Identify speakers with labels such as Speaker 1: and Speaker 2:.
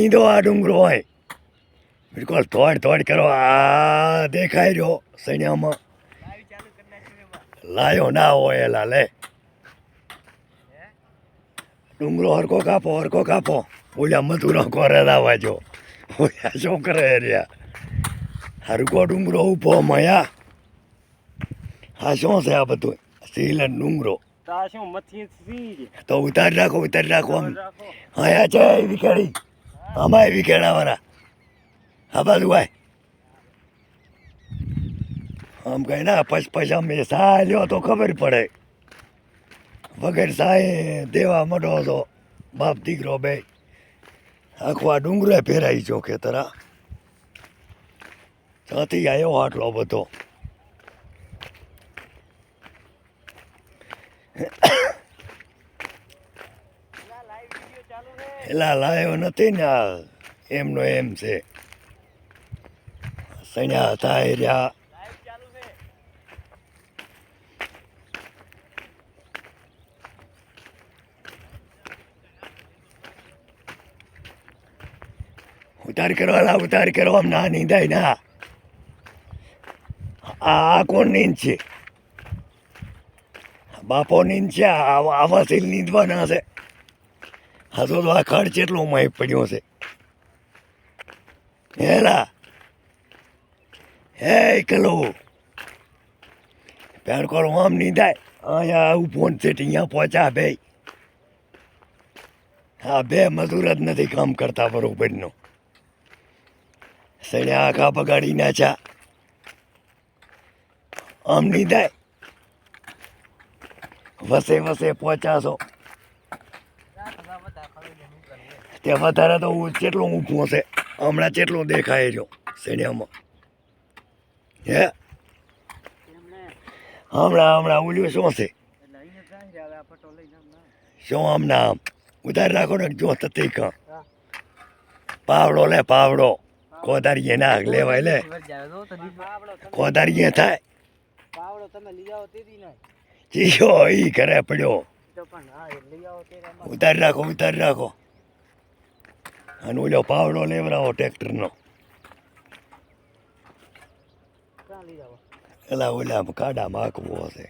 Speaker 1: નીંદો આ ડુંગરો હોય બિલકુલ થોડ થોડ કરો આ દેખાય રહ્યો સૈન્યામાં. લાયો ના હોય એલા લે. ડુંગરો હરકો કાપો હરકો કાપો. ઓલા મધુરો કોરે દાવાજો ઓલા શું કરે રહ્યા. હરકો ડુંગરો ઊભો મયા. હા શું છે આ બધું? સીલન ડુંગરો.
Speaker 2: તા
Speaker 1: ઉતારી રાખો ઉતારી રાખો આમ. અહીંયા છે એવી આમાં એવી કેળાવાળા. આ બાજુ આય. આમ કઈ ના, પછ પછ અમે સા લ્યો તો ખબર પડે. વગર સાએ દેવા મડો હતો બાપ દીકરો બે. આખો આ ડુંગરે ફેરાઈ જો ખેતરા ત્યાંથી આવ્યો આટલો બધો. એલા લાયો નથી ને આ. એમનો એમ છે. સણ્યા એ રહ્યા. ઉતાર કરો અલા ઉતાર કરો. ના નીંદાય ના. આ કોણ નીંદ છે? બાપો નીંદ છે. આવા સિલ નીંદવાના છે. હા તો આ ખર્ચ એટલો માય પડ્યો છે. હેલા. હે કલો પેર કરો આમ નીંદાય. અહીંયા આવું ફોન છે અહીંયા પહોંચ્યા બે હા બે મજૂર જ નથી કામ કરતા બરોબરનો. સણે આખા બગાડી નાખ્યા આમ નહીં થાય વસે વસે પહોંચાશો. તે વધારે તો કેટલો ઊંચું હશે હમણાં કેટલો દેખાય રહ્યો સેડિયામાં હે? હમણાં હમણાં, ઉલ્યું શું છે? શું હમણાં આમ? ઉધાર રાખો ને, જો તતી કાં. પાવડો લે, પાવડો. કોદારીએ નાખ, લેવાય લે. કોદારીએ થાય.
Speaker 2: પાવડો તમે લઈ
Speaker 1: ઈ ઘરે પડ્યો. ઉતારી રાખો ઉતારી રાખો. અને ઓલો પાવડો લેવડાવો ટ્રેક્ટરનો એલા ઓલા કાઢા માખવો હશે